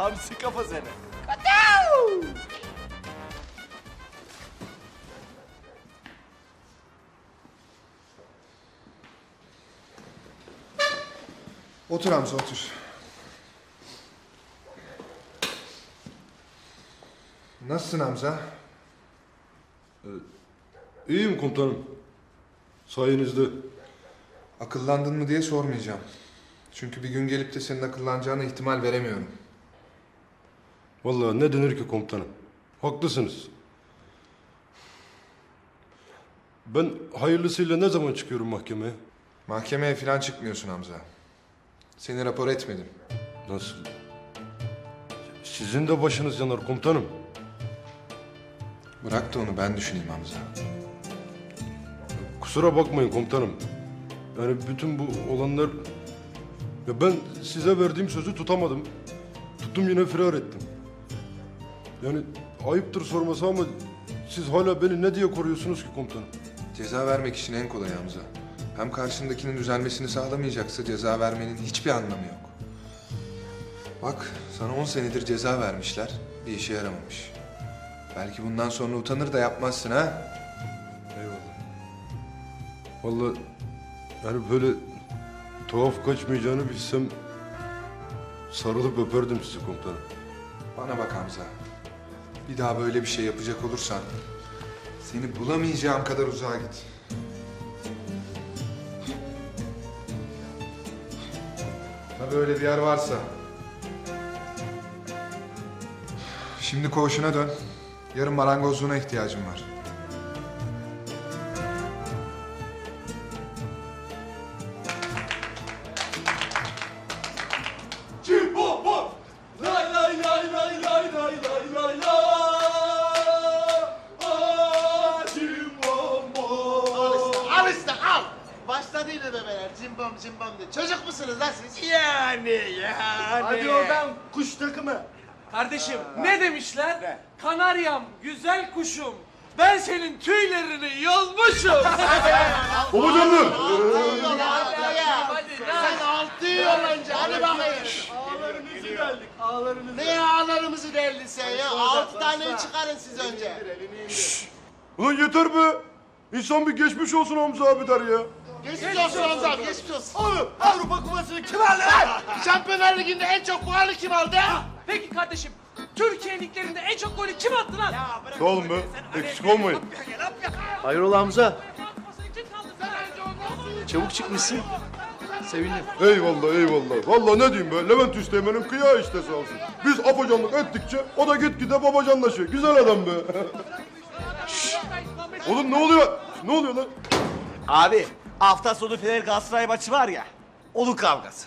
Hamsi kafa seni. Otur Hamza otur. Nasılsın Hamza? İyiyim komutanım. Sayenizde. Akıllandın mı diye sormayacağım. Çünkü bir gün gelip de senin akıllanacağına ihtimal veremiyorum. Vallahi ne denir ki komutanım. Haklısınız. Ben hayırlısıyla ne zaman çıkıyorum mahkemeye? Mahkemeye falan çıkmıyorsun Hamza. Seni rapor etmedim. Nasıl? Sizin de başınız yanar komutanım. Bırak da onu ben düşüneyim Hamza. Kusura bakmayın komutanım. Yani bütün bu olanlar... Ya ben size verdiğim sözü tutamadım. Tuttum yine firar ettim. Yani ayıptır sorması ama siz hala beni ne diye koruyorsunuz ki komutanım? Ceza vermek için en kolay Hamza. Hem karşındakinin düzelmesini sağlamayacaksa ceza vermenin hiçbir anlamı yok. Bak sana 10 senedir ceza vermişler. Bir işe yaramamış. Belki bundan sonra utanır da yapmazsın ha? Eyvallah. Vallahi yani böyle tuhaf kaçmayacağını bilsem sarılıp öperdim sizi komutanım. Bana bak Hamza. Bir daha böyle bir şey yapacak olursan seni bulamayacağım kadar uzağa git. Tabii öyle bir yer varsa. Şimdi koğuşuna dön. Yarın marangozluğuna ihtiyacım var. İşte al. Başladı yine bebeler cimbom cimbom diye. Çocuk musunuz lan siz? Yani yani. Hadi oradan kuş takımı. Kardeşim ne demişler? Kanaryam, güzel kuşum. Ben senin tüylerini yolmuşum. Babacan mı? Sen altı yıl önce hadi bakayım. Ağlarınızı deldik. Ağlarınızı. Ne ağlarımızı derdin sen ya? Altı tane çıkarın siz önce. Ulan yeter be. İnsan bir geçmiş olsun Hamza abi der ya. Geçmiş olsun Hamza abi, geçmiş olsun. Oğlum Avrupa Kupası'nı kim aldı lan? Şampiyonlar Ligi'nde en çok puanı kim aldı? Peki kardeşim, Türkiye liglerinde en çok golü kim attı lan? Sağ olun be. Eksik olmayın. Hayrola Hamza? Çabuk çıkmışsın. Sevindim. Eyvallah eyvallah. Vallahi ne diyeyim be. Levent Üsteğmen'in kıyağı işte sağ olsun. Biz afacanlık ettikçe o da gitgide babacanlaşıyor. Güzel adam be. Oğlum ne oluyor? Ne oluyor lan? Abi hafta sonu Fener Galatasaray maçı var ya. Onun kavgası.